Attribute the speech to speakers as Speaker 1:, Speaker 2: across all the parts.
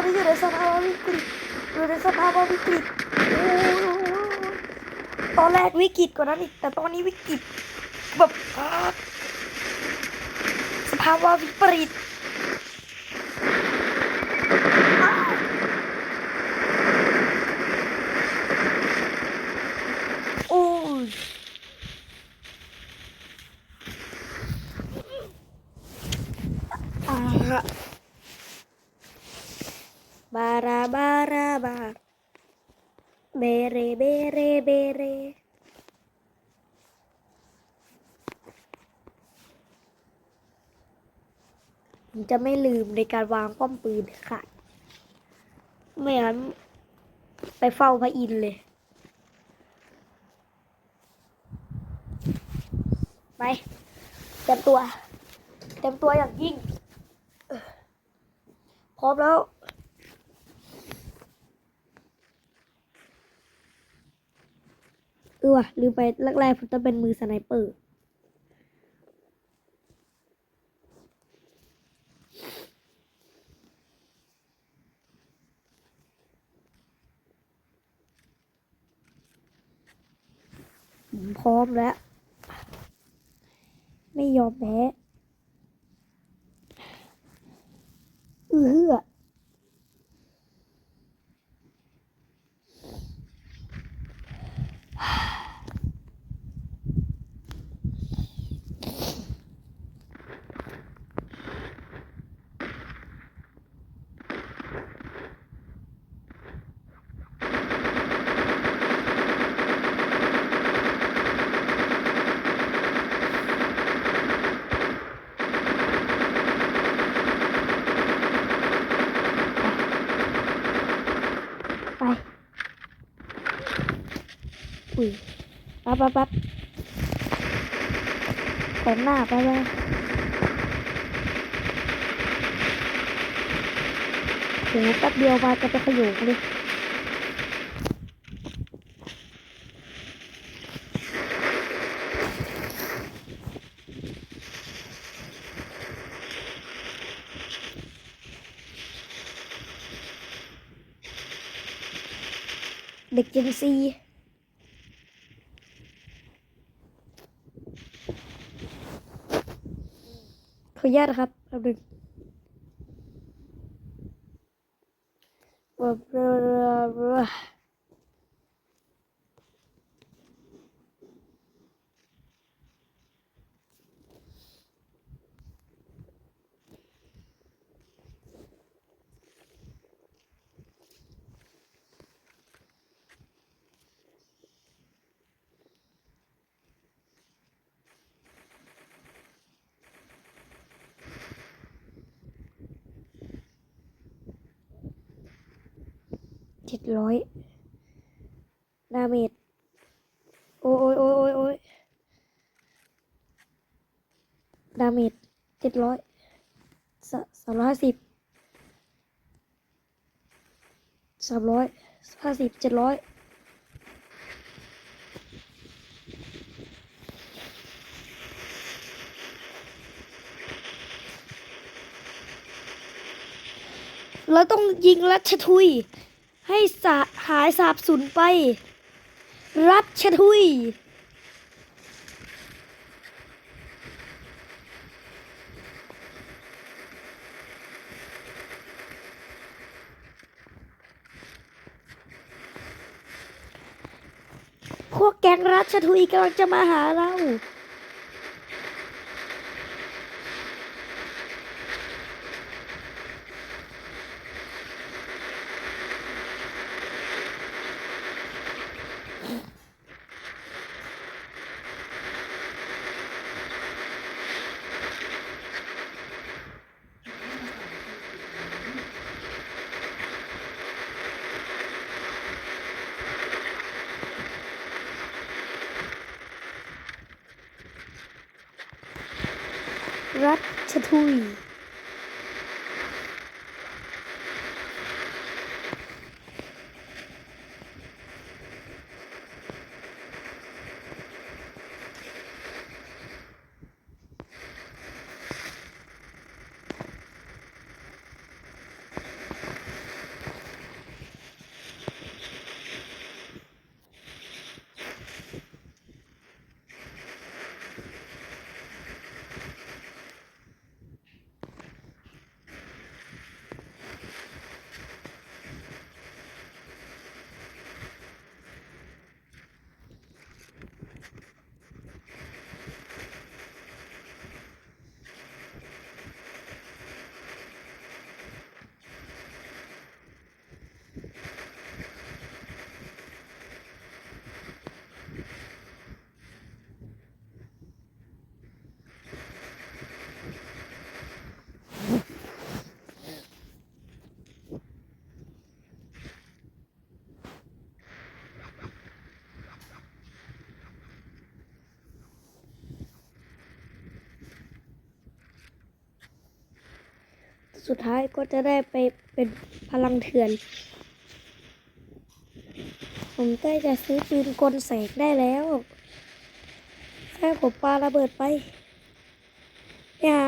Speaker 1: อนนี้อยู่ในสภาวะวิกฤตอยู่ในสภาวะวิกฤตตอนแรกวิกฤตกว่านั้นอีกแต่ตอนนี้วิกฤตแบบสภาวะวิปริตอ้าวโอ้ย อ่าฮะบาราบาราบาเบเรเบเรเบเรผม จะไม่ลืมในการวางป้อมปืนค่ะ ไม่งั้นไปเฝ้าพระอินเลย ไปเตรียมตัว เต็มตัวอย่างยิ่ง พร้อมแล้วเออลืมไปแรกๆผมต้องเป็นมือสไนเปอร์ ร้อมแล้ว ไม่ยอมแพ้เอือไป อุ้ย ปั๊บปั๊บปั๊บแต่งหน้าไปเลยโหแป๊บเดียวมาจะไปขยุกเลยเด็กเจนซี ขออนุญาตครับแป๊บนึงเจ็ด ร้อยดาเมจโอ้ยโอ้ยโอ้ยโอ้ยโอ้ยดาเมจเจ็ดร้อยสามร้อยห้าสิบสามร้อยห้าสิบเจ็ดร้อยเราต้องยิงรัชทุย ให้สาหายสาบสูญไป รัชทุย พวกแก๊งรัชทุยกำลังจะมาหาเรา รั สุดท้ายก็จะได้ไปเป็นพลังเถื่อน ผมใกล้จะซื้อปืนกลแสงได้แล้วแค่ผมปาระเบิดไปไปหา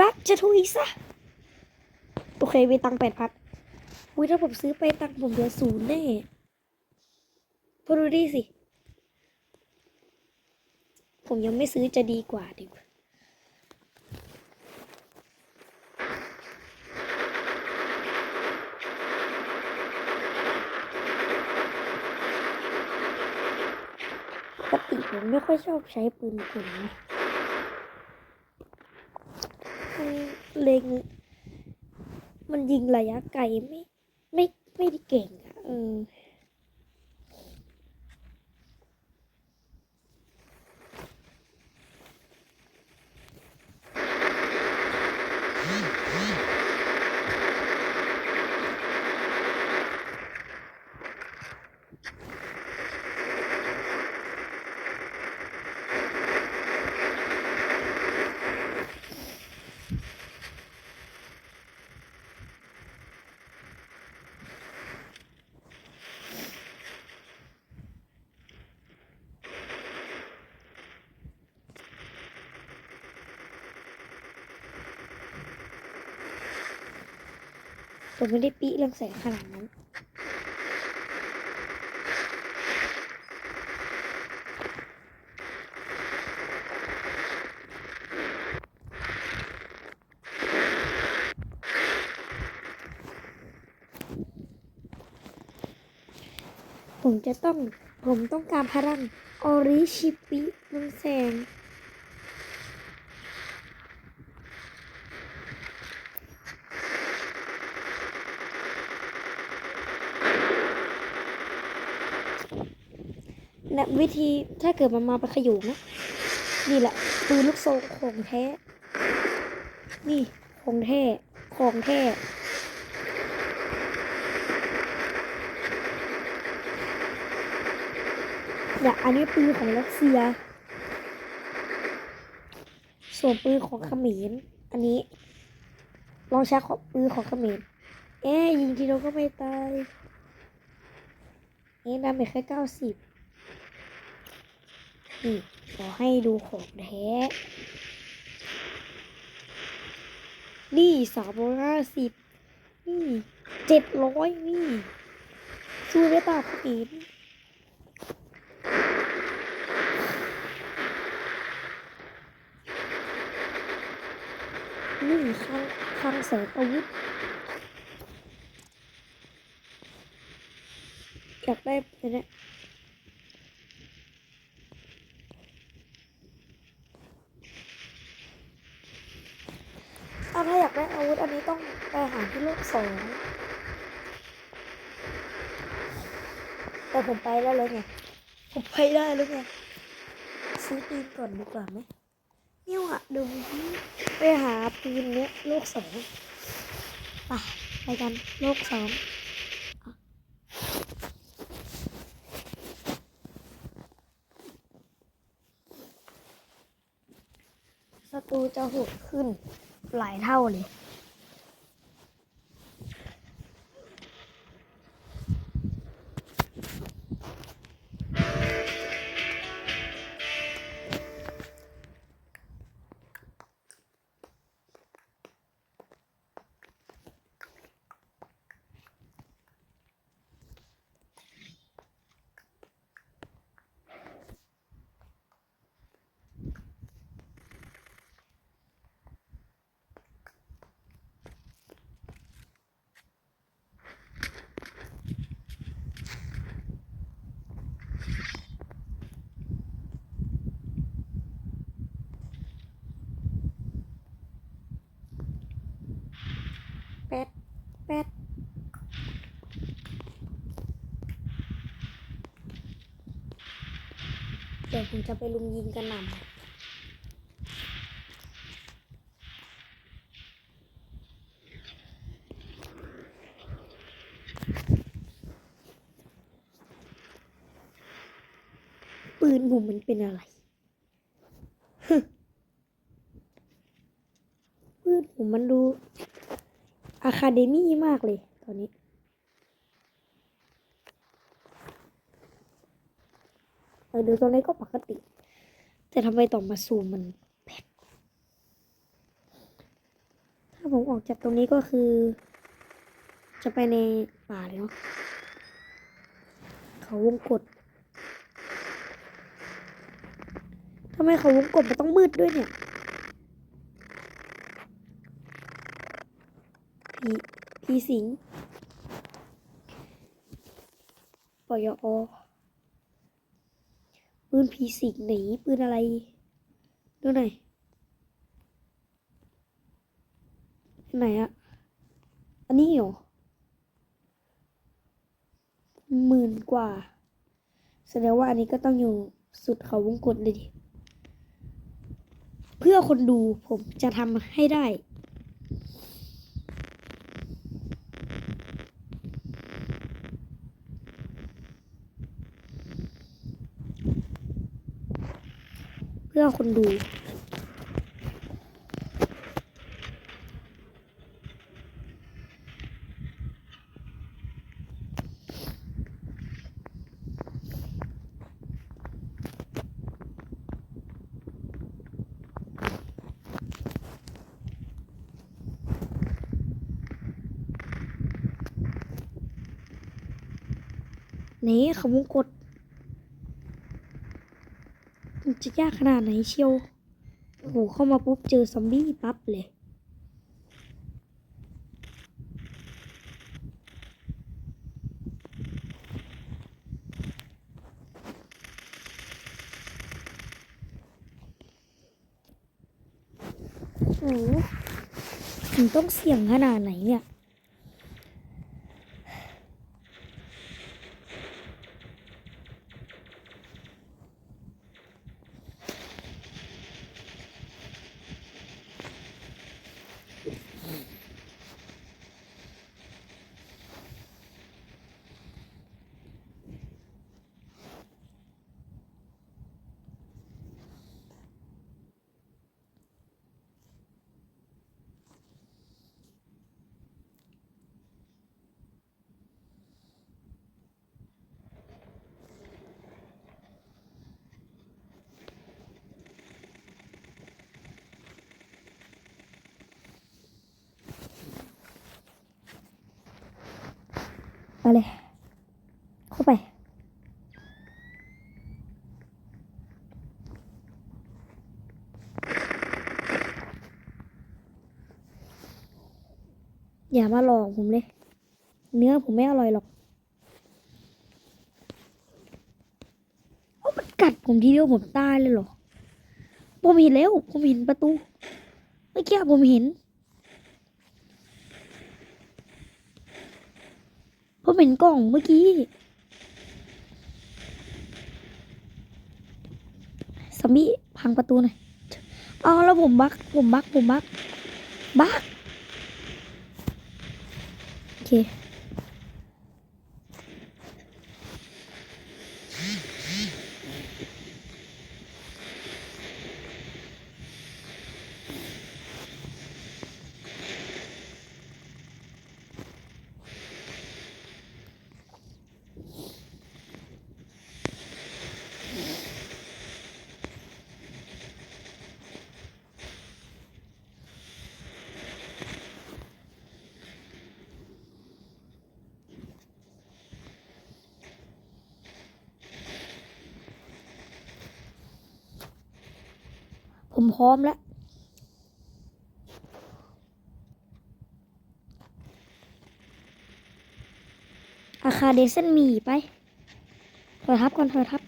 Speaker 1: รักจะทุยซะ โอเคมีตังแปดพันอุ้ยถ้าผมซื้อไปตังผมเหลือศูนย์แน่พอดูดิสิ ผมยังไม่ซื้อจะดีกว่าดีกว่า ผมไม่ค่อยชอบใช้ปืนกลนะเล็ง มันยิงระยะไกลไม่ ไม่ไม่ได้เก่งอะเออ ผมไม่ได้ปีเรื่องแสงขนาดนั้น ผมจะต้อง ผมต้องการพลังออริชิปิเรื่องแสง วิธีถ้าเกิดมันมาป็นขยุงนะนี่แหละปืนลูกทรงของแท้ นี่ของแท้ของแท้เนี่ยอันนี้ปืนของรัสเซีย ส่วนปืนของเขมรอันนี้ ลองใช้ของปืนของเขมรเอ๊ยิงทีเดียวก็ไม่ตายเอ๊ะดาเมจแค่เก้าสิบ นี่ขอให้ดูของแท้ นี่สามร้อยห้าสิบนี่เจ็ดร้อยนี่ สู้ได้ป่ะคนอื่นนี่ข้างข้างแสงอาวุธอยากได้เนี้ย ถ้าถ้าอยากได้อาวุธอันนี้ต้องไปหาที่โลก สองแต่ผมไปได้แล้วไง ผมไปได้แล้วไง ซื้อปืนก่อนดีกว่าไหมเนี่ยอะดูไปหาปืนเนี้ยโลกสองไปไปกันโลกสองอะศัตรูจะโหดขึ้นหลายเท่าเลย ผมจะไปลุมยิงกันหน่ำปืนผมมันเป็นอะไร ปืนผมมันดูอะคาเดมี่มากเลยตอนนี้ เออดูตรงนี้ก็ปกติ แต่ทำไมต่อมาซูมมันแปลกถ้าผมออกจากตรงนี้ก็คือ จะไปในป่าเลยเนาะเขาวงกดทำไมเขาวงกดมันต้องมืดด้วยเนี่ยผีผีสิงปยอ ปืนผีสิงหนีปืนอะไรดูหน่อยไหนอะอันนี้เหรอหมื่นกว่า แสดงว่าอันนี้ก็ต้องอยู่สุดเขาวงกตเลยดิ เพื่อคนดูผมจะทำให้ได้ พื่อคนดู นี่ขาวงกดมัน จะยากขนาดไหนเชียวโอ้โหเข้ามาปุ๊บเจอซอมบี้ปั๊บเลย โอ้โหมันต้องเสี่ยงขนาดไหนเนี่ย ไปเลย เข้าไป อย่ามาหลอกผมเลย เนื้อผมไม่อร่อยหรอกเอามันกัดผมทีเดียวผมตายเลยเหรอ ผมเห็นแล้ว ผมเห็นประตู เมื่อกี้ผมเห็น ผมเห็นกล่องเมื่อกี้สามีพังประตูหน่อยเอาแล้วผมบักผมบักผมบักบักโอเค ผมพร้อมแล้ว อาคาเดซันมีไปถอยทับก่อนถอยทับ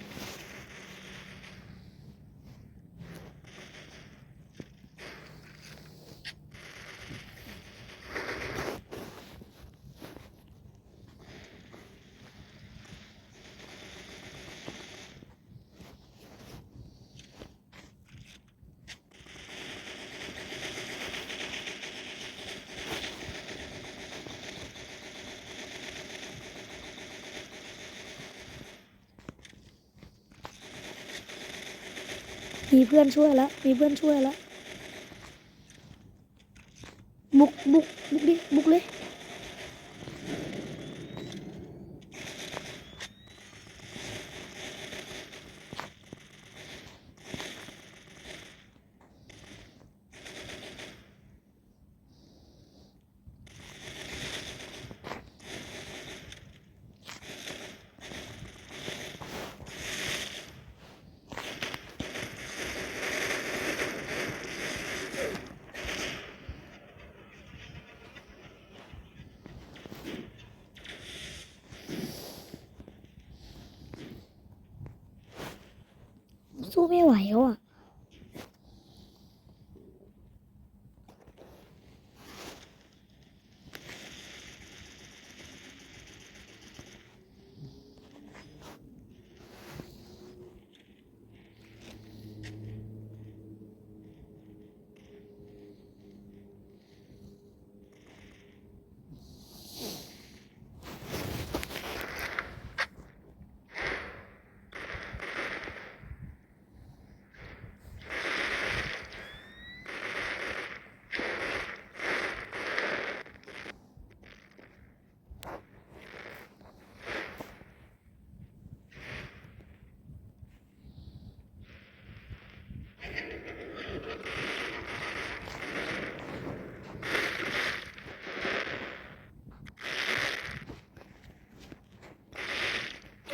Speaker 1: มีเพื่อนช่วยแล้ว มีเพื่อนช่วยแล้ว 我们玩一玩。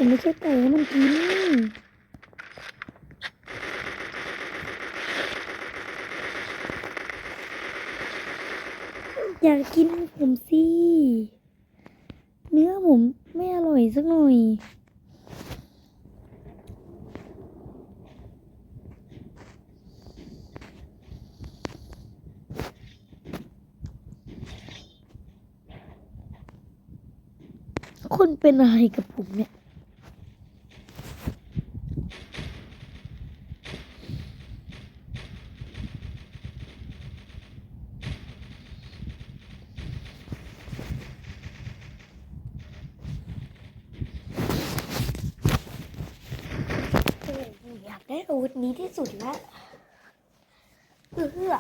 Speaker 1: ผมไม่ใช่ไก่ให้มันกินอยากกินผมสิเนื้อผมไม่อร่อยสักหน่อยคุณเป็นอะไรกับผมเนี่ย โอ้โหอยากได้อาวุธนี้ ที่สุดแล้วเอื้อ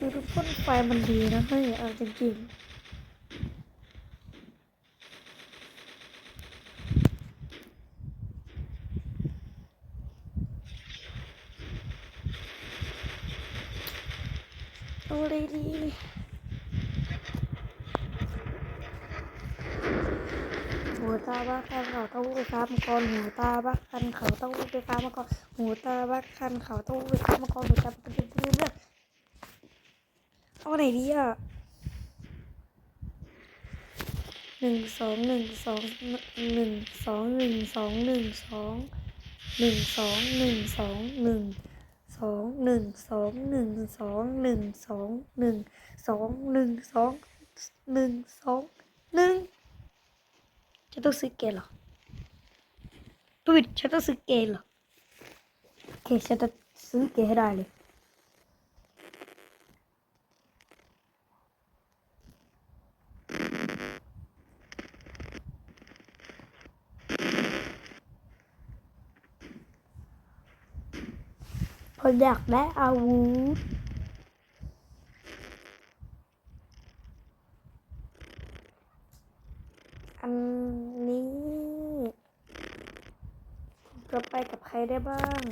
Speaker 1: ดูทุกพ่นไฟมันดีนะเฮ้ยเอาจริงๆเอาเลยดี หูตาบักคันเขาเต้าหู้ไปค้ามัง กรหูตาบักคันเขาต้าหู้ไปค้ามังกรหูตาบักคันเขาต้าหู้ไปค้ามังกรหูตาบักคันเรื่องเอาไหนดีอะหนึ่งสองหนึ่งสองหนึ่งสองหนึ่งสองหนึ่งสองหนึ่งสองหนึ่งสองหนึ่งสองหนึ่งสองหนึ่งสองหนึ่งสองหนึ่งสองหนึ่งสองหนึ่งสองหนึ่งฉันต้องซื้อเกมเหรอ tu c'è schelo che c'è da schierare Kodakla avut. ผมจะไปกับใครได้บ้าง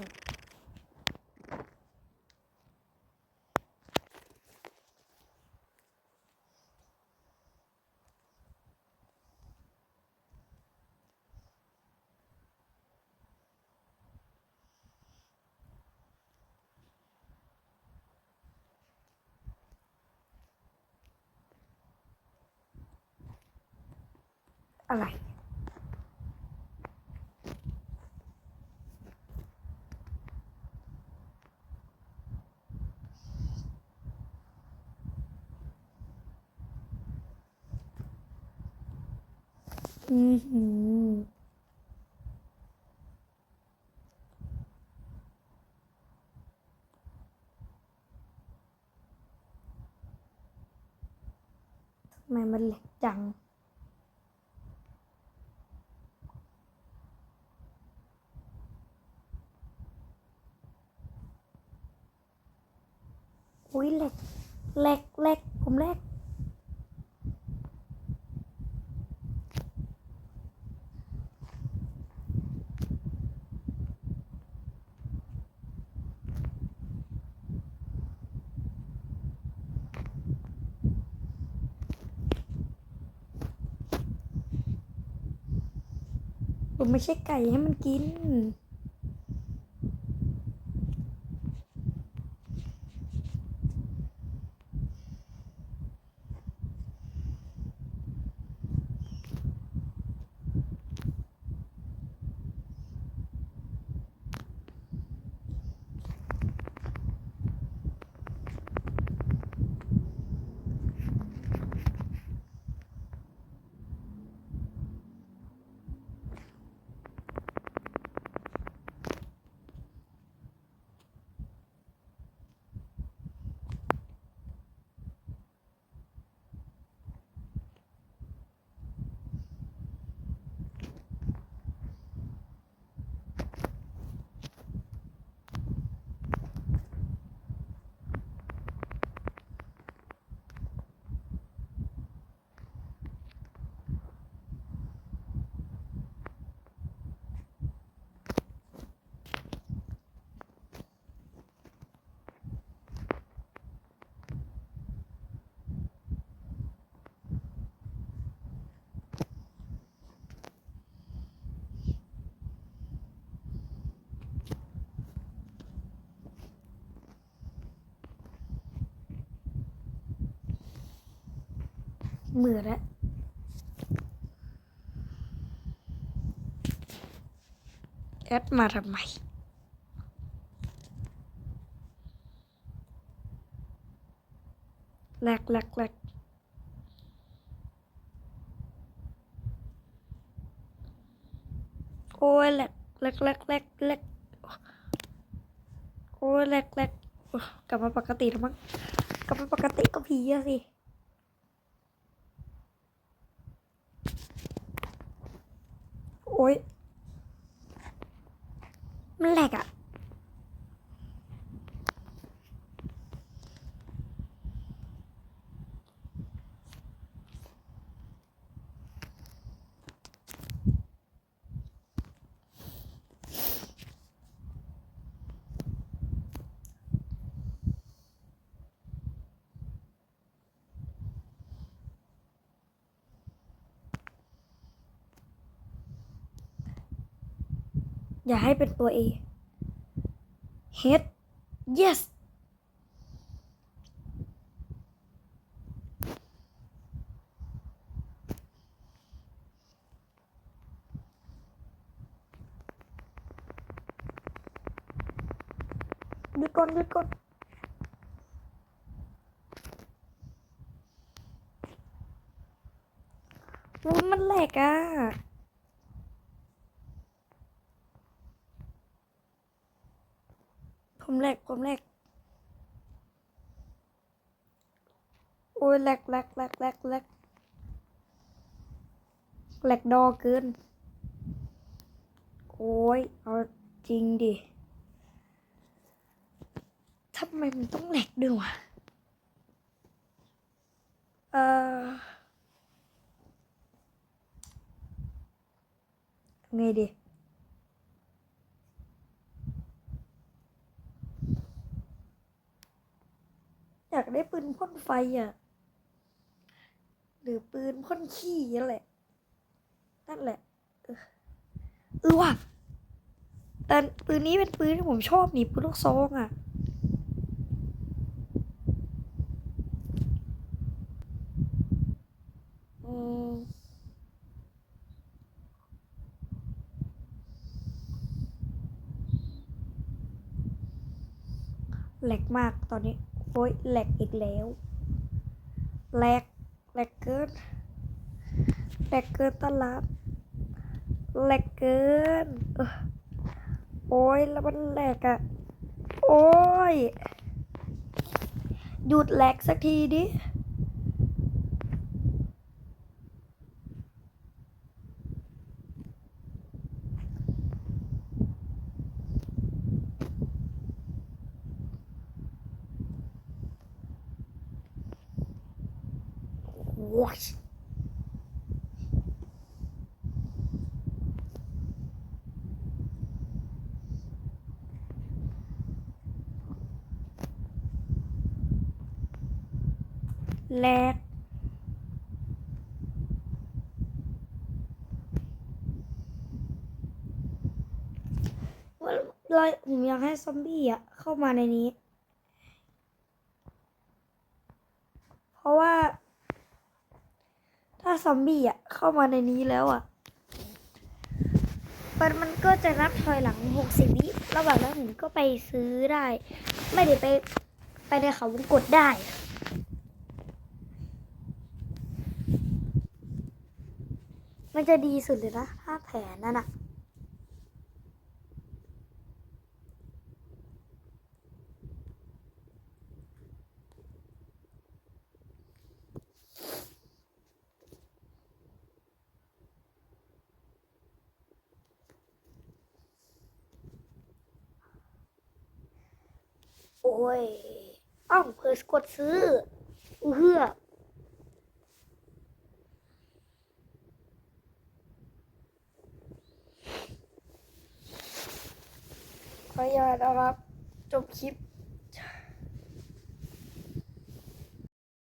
Speaker 1: ทำไมมันเล็กจัง อุ้ยแหลกแหลกแหลกผมแหลกผม ไม่ใช่ไก่ให้มันกิน มือนแล้วแอดมาทำไมแหลกแหลกแหลกโอ้ยแหลกแหลกแหลกแหลกแหลกโอ้ยแหลกแหลกกลับมาปกติแล้วมั้งกลับมาปกติก็ผีอะสิ โอ้ ยมันแหลกอะ อย่าให้เป็นตัว A head yes หยุดก่อนหยุดก่อนมันแหลกอะ ผมแหลกผมแหลกโอ้ยแหลกแหลกแหลกแหลกแหลกแหลก ดอเกิน โอ้ย เอาจริงดิทำไมมันต้องแหลกด้วยวะ เออไงดีอยากได้ปืนพ่นไฟอะ หรือปืนพ่นขี้นั่นแหละ นั่นแหละ เออเออว่ะแต่ปืนนี้เป็นปืนที่ผมชอบนี่ปืนลูกซองอะ อืมแหลกมากตอนนี้โอ้ยแหลกอีกแล้วแหลกแหลกเกินแหลกเกินตลาด แหลกเกิน โอ้ยแล้วมันแหลกอะ่ะ โอ้ย หยุดแหลกสักทีดิ What? แลกว่าเราผมอยากให้ซอมบี้อะ เข้ามาในนี้ เพราะว่า ถ้าซอมบี้อะ เข้ามาในนี้แล้วอะมันมันก็จะนับถอยหลังหกสิบวิระหว่างนั้นผมก็ไปซื้อได้ ไม่ได้ไป ไปในเขาวงกดได้ มันจะดีสุดเลยนะถ้าแผนนั่นอะโอ้ยอ้าเพิ่งกดซื้อเฮือ ขออนุญาตนะครับ จบคลิป